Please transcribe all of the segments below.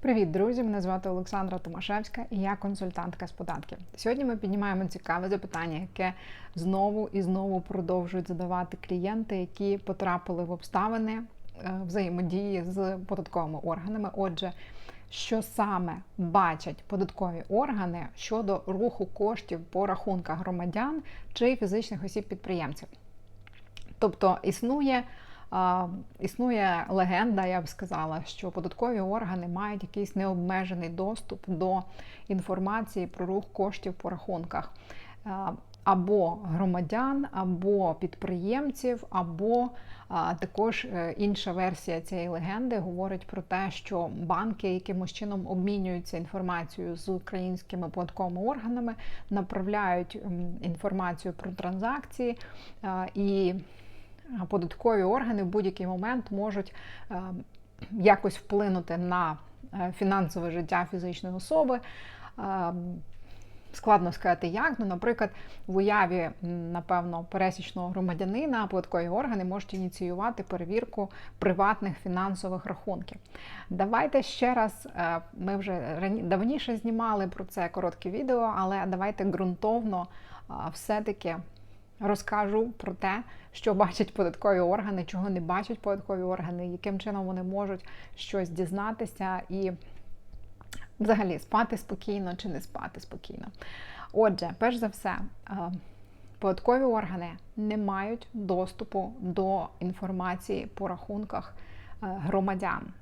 Привіт, друзі! Мене звати Олександра Томашевська і я консультантка з податків. Сьогодні ми піднімаємо цікаве запитання, яке знову і знову продовжують задавати клієнти, які потрапили в обставини е, взаємодії з податковими органами. Отже, що саме бачать податкові органи щодо руху коштів по рахунках громадян чи фізичних осіб-підприємців? Тобто існує. Існує легенда, я б сказала, що податкові органи мають якийсь необмежений доступ до інформації про рух коштів по рахунках. Або громадян, або підприємців, або також е, інша версія цієї легенди говорить про те, що банки якимось чином обмінюються інформацією з українськими податковими органами, направляють інформацію про транзакції і податкові органи в будь-який момент можуть е, якось вплинути на е, фінансове життя фізичної особи. Е, складно сказати, як. Ну, наприклад, в уяві, напевно, пересічного громадянина податкові органи можуть ініціювати перевірку приватних фінансових рахунків. Давайте ще раз, ми вже давніше знімали про це коротке відео, але давайте ґрунтовно все-таки розкажу про те, що бачать податкові органи, чого не бачать податкові органи, яким чином вони можуть щось дізнатися і взагалі спати спокійно чи не спати спокійно. Отже, перш за все, е, податкові органи не мають доступу до інформації по рахунках е, громадян.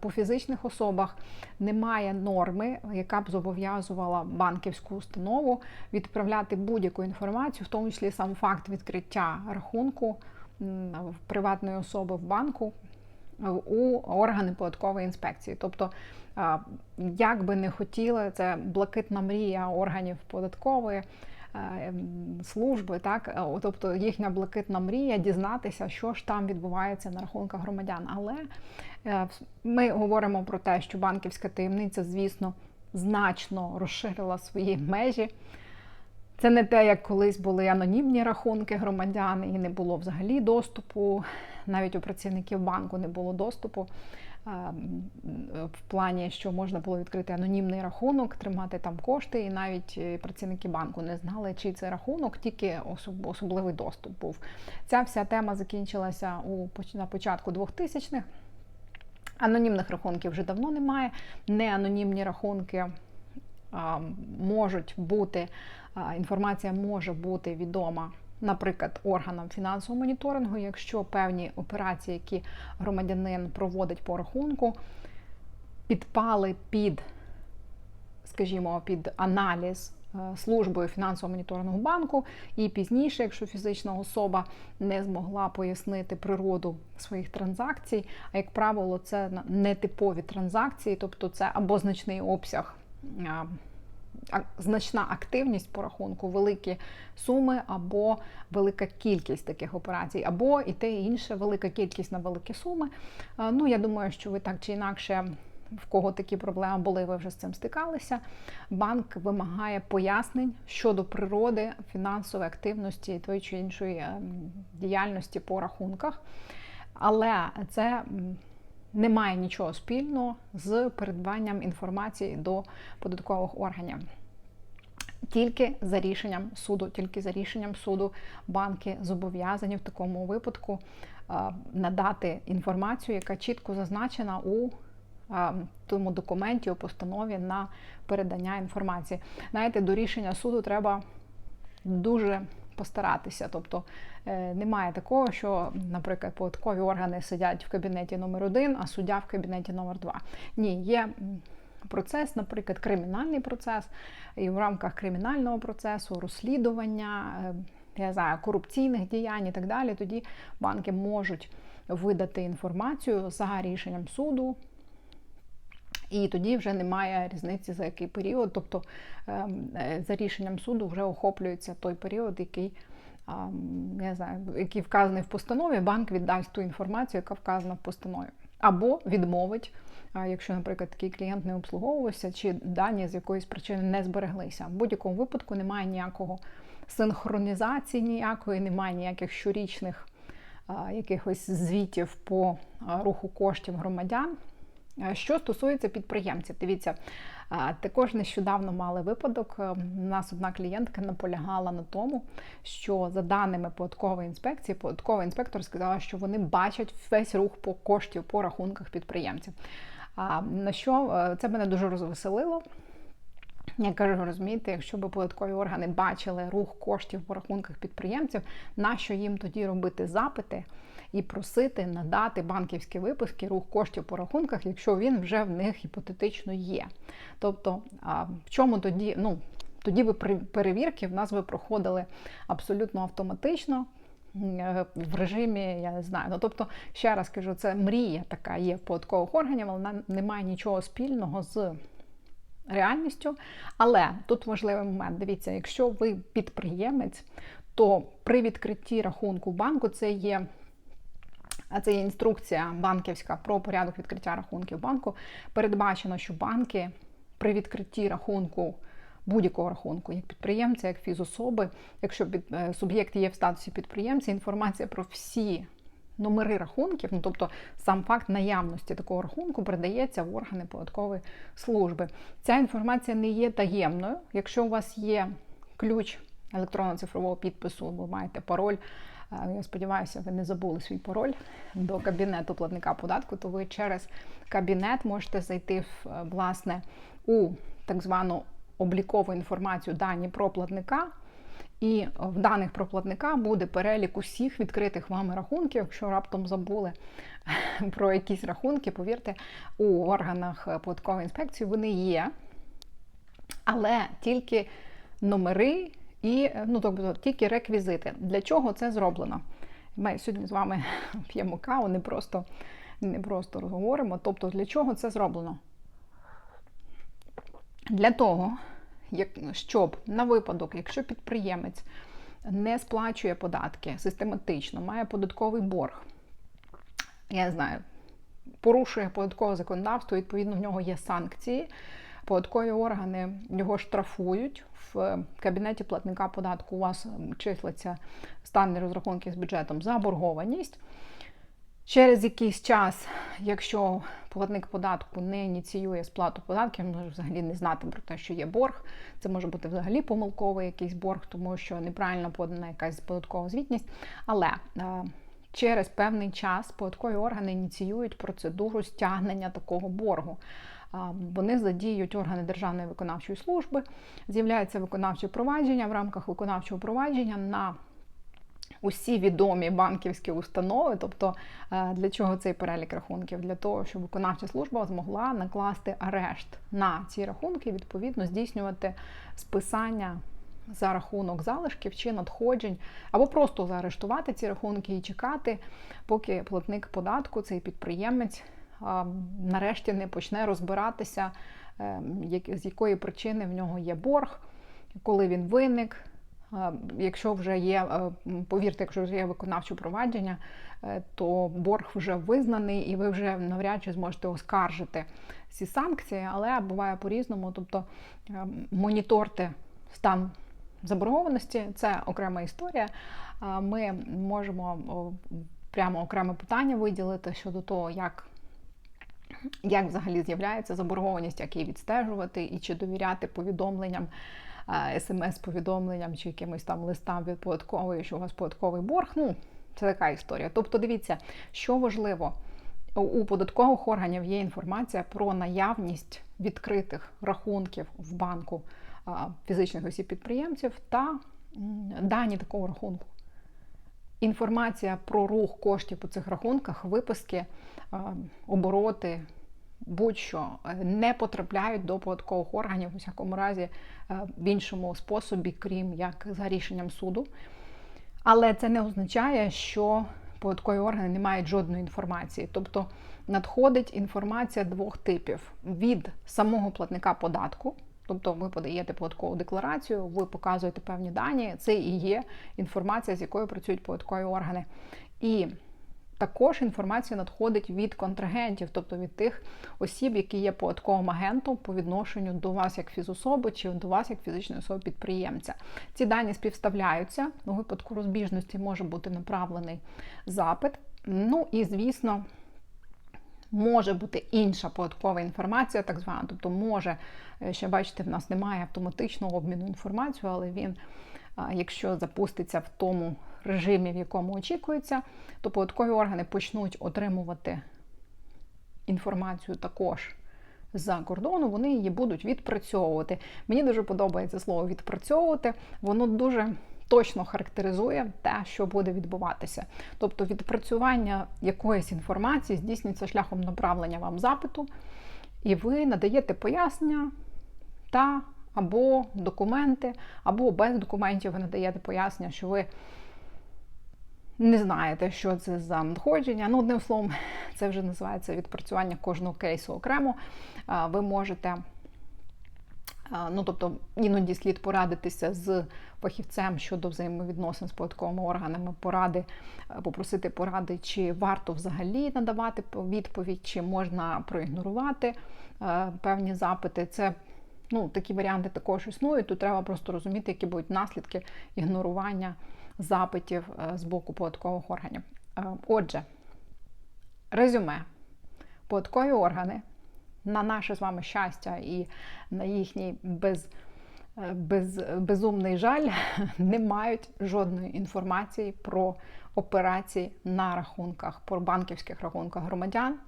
По фізичних особах немає норми, яка б зобов'язувала банківську установу відправляти будь-яку інформацію, в тому числі сам факт відкриття рахунку приватної особи в банку у органи податкової інспекції. Тобто, як би не хотіли, це блакитна мрія органів податкової. Е, служби, так е, тобто їхня блакитна мрія дізнатися, що ж там відбувається на рахунках громадян. Але е, ми говоримо про те, що банківська таємниця, звісно, значно розширила свої межі. Це не те, як колись були анонімні рахунки громадян, і не було взагалі доступу, навіть у працівників банку не було доступу в плані, що можна було відкрити анонімний рахунок, тримати там кошти, і навіть е, працівники банку не знали, чий це рахунок, тільки особливий доступ був. Ця вся тема закінчилася у на початку 2000-х. Анонімних рахунків вже давно немає. Неанонімні рахунки можуть бути, інформація може бути відома наприклад, органам фінансового моніторингу, якщо певні операції, які громадянин проводить по рахунку, підпали під, скажімо, під аналіз. Е, службою фінансового моніторингу банку, і пізніше, якщо фізична особа не змогла пояснити природу своїх транзакцій, а як правило, це нетипові транзакції, тобто це або значний обсяг значна активність по рахунку, великі суми, або велика кількість таких операцій, або і те і інше, велика кількість на великі суми. Ну, я думаю, що ви так чи інакше. В кого такі проблеми були, ви вже з цим стикалися. Банк вимагає пояснень щодо природи фінансової активності тої чи іншої ем, діяльності по рахунках. Але це не має нічого спільного з передбанням інформації до податкових органів. Тільки за рішенням суду, тільки за рішенням суду банки зобов'язані в такому випадку надати інформацію, яка чітко зазначена у тому документі, у постанові на передання інформації. Знаєте, до рішення суду треба дуже постаратися. Тобто е, немає такого, що, наприклад, податкові органи сидять в кабінеті номер 1 а суддя в кабінеті номер 2 Ні, є. Процес, наприклад, кримінальний процес, і в рамках кримінального процесу, розслідування, е, я знаю, корупційних діянь і так далі, тоді банки можуть видати інформацію за рішенням суду, і тоді вже немає різниці за який період. Тобто ем, е, за рішенням суду вже охоплюється той період, який я знаю, який вказаний в постанові, банк віддасть ту інформацію, яка вказана в постанові. Або відмовить, якщо, наприклад, такий клієнт не обслуговувався, чи дані з якоїсь причини не збереглися. В будь-якому випадку немає ніякого синхронізації, ніякої, немає ніяких щорічних якихось звітів по руху коштів громадян Що стосується підприємців, дивіться, е, також нещодавно мали випадок. Е, У нас одна клієнтка наполягала на тому, що за даними податкової інспекції, податковий інспектор сказала, що вони бачать весь рух по коштів по рахунках підприємців. На що е, це мене дуже розвеселило. Я кажу, розумієте, якщо б податкові органи бачили рух коштів по рахунках підприємців, нащо їм тоді робити запити і просити надати банківські виписки, рух коштів по рахунках, якщо він вже в них гіпотетично є. Тобто, а, в чому тоді, ну, тоді би перевірки в нас би проходили абсолютно автоматично. е, В режимі, я не знаю. Ну тобто, ще раз кажу, це мрія така є в податкових органів, але вона не має нічого спільного з реальністю. Але тут важливий момент: дивіться, якщо ви підприємець, то при відкритті рахунку банку це є. А це є інструкція банківська про порядок відкриття рахунків банку. Передбачено, що банки при відкритті рахунку будь-якого рахунку, як підприємця, як фізособи, якщо під, е, суб'єкт є в статусі підприємця, інформація про всі номери рахунків, ну тобто сам факт наявності такого рахунку передається в органи податкової служби. Ця інформація не є таємною. Якщо у вас є ключ електронно-цифрового підпису, ви маєте пароль. Е, Я сподіваюся, ви не забули свій пароль до кабінету платника податку, то ви через кабінет можете зайти в, е, власне у так звану облікову інформацію дані про платника. І в даних про платника буде перелік усіх відкритих вами рахунків. Якщо раптом забули про якісь рахунки, повірте, у органах податкової інспекції вони є, але тільки номери і ну, тобто тільки реквізити. Для чого це зроблено? Ми сьогодні з вами п'ємо каву, не просто, не просто говоримо. Тобто, для чого це зроблено? Для того, щоб на випадок, якщо підприємець не сплачує податки систематично, має податковий борг, я не знаю, порушує податкове законодавство, відповідно, в нього є санкції. Податкові органи його штрафують в кабінеті платника податку. У вас числиться станні розрахунки з бюджетом заборгованість. Через якийсь час, якщо платник податку не ініціює сплату податків, може взагалі не знати про те, що є борг. Це може бути взагалі помилковий якийсь борг, тому що неправильно подана якась податкова звітність. Але е, через певний час податкові органи ініціюють процедуру стягнення такого боргу. Вони задіють органи Державної виконавчої служби, з'являється виконавче провадження в рамках виконавчого провадження на усі відомі банківські установи. Тобто, е, для чого цей перелік рахунків? Для того, щоб виконавча служба змогла накласти арешт на ці рахунки, відповідно, здійснювати списання за рахунок залишків чи надходжень, або просто заарештувати ці рахунки і чекати, поки платник податку, цей підприємець, нарешті не почне розбиратися, е, з якої причини в нього є борг, коли він виник. Якщо вже є, е, повірте, якщо вже є виконавче провадження, е, то борг вже визнаний, і ви вже навряд чи зможете оскаржити ці санкції, але буває по-різному. Тобто моніторте стан заборгованості, це окрема історія. Ми можемо прямо окреме питання виділити щодо того, як. Як взагалі з'являється заборгованість, як її відстежувати, і чи довіряти повідомленням, е, смс-повідомленням чи якимось там листам від податкової, що у вас податковий борг. Ну, це така історія. Тобто, дивіться, що важливо, у- податкових органів є інформація про наявність відкритих рахунків в банку фізичних осіб підприємців та дані такого рахунку. Інформація про рух коштів по цих рахунках, виписки, обороти, будь-що е, не потрапляють до податкових органів у всякому разі е, в іншому способі, крім як за рішенням суду. Але це не означає, що податкові органи не мають жодної інформації. Тобто надходить інформація двох типів: від самого платника податку. Тобто ви подаєте податкову декларацію, ви показуєте певні дані. Це і є інформація, з якою працюють податкові органи. І також інформація надходить від контрагентів, тобто від тих осіб, які є податковим агентом по відношенню до вас як фізособи чи до вас як фізичної особи підприємця. Ці дані співставляються. У випадку розбіжності може бути направлений запит. Ну і звісно. Може бути інша податкова інформація, так звана. Тобто, може, е, ще бачите, в нас немає автоматичного обміну інформацією, але він, якщо запуститься в тому режимі, в якому очікується, то податкові органи почнуть отримувати інформацію також з-за кордону, вони її будуть відпрацьовувати. Мені дуже подобається слово відпрацьовувати, воно дуже точно характеризує те, що буде відбуватися. Тобто відпрацювання якоїсь інформації здійснюється шляхом направлення вам запиту, і ви надаєте пояснення та або документи, або без документів ви надаєте пояснення, що ви не знаєте, що це за надходження. Ну, одним словом, це вже називається відпрацювання кожного кейсу окремо. Ви можете. Ну, тобто, іноді слід порадитися з фахівцем щодо взаємовідносин з податковими органами, поради, попросити поради, чи варто взагалі надавати відповідь, чи можна проігнорувати певні запити. Це ну, такі варіанти також існують. Тут треба просто розуміти, які будуть наслідки ігнорування запитів е, з боку податкових органів. Е, отже, резюме. Податкові органи на наше з вами щастя і на їхній без, е, без, безумний жаль не мають жодної інформації про операції на рахунках, про банківських рахунках громадян,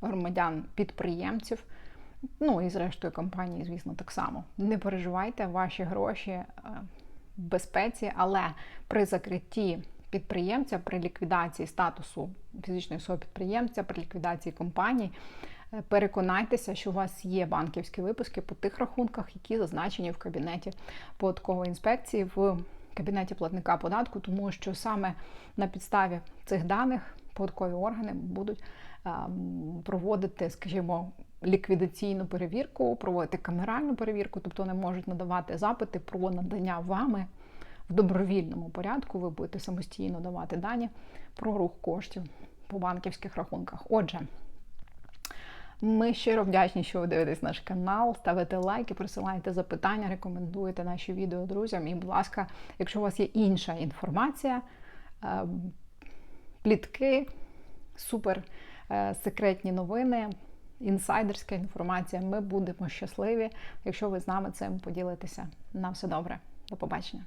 громадян-підприємців. Ну і зрештою компанії, звісно, так само. Не переживайте, ваші гроші в безпеці, але при закритті підприємця, при ліквідації статусу фізичної особи підприємця, при ліквідації компаній, е, переконайтеся, що у вас є банківські випуски по тих рахунках, які зазначені в кабінеті податкової інспекції в кабінеті платника податку, тому що саме на підставі цих даних податкові органи будуть проводити, скажімо, ліквідаційну перевірку, проводити камеральну перевірку, тобто вони можуть надавати запити про надання вами в добровільному порядку. Ви будете самостійно давати дані про рух коштів по банківських рахунках. Отже. Ми щиро вдячні, що ви дивитесь наш канал, ставите лайки, присилаєте запитання, рекомендуєте наші відео друзям. І, будь ласка, якщо у вас є інша інформація, е, плітки, супер е, секретні новини інсайдерська інформація. Ми будемо щасливі, якщо ви з нами цим поділитеся. На все добре. До побачення.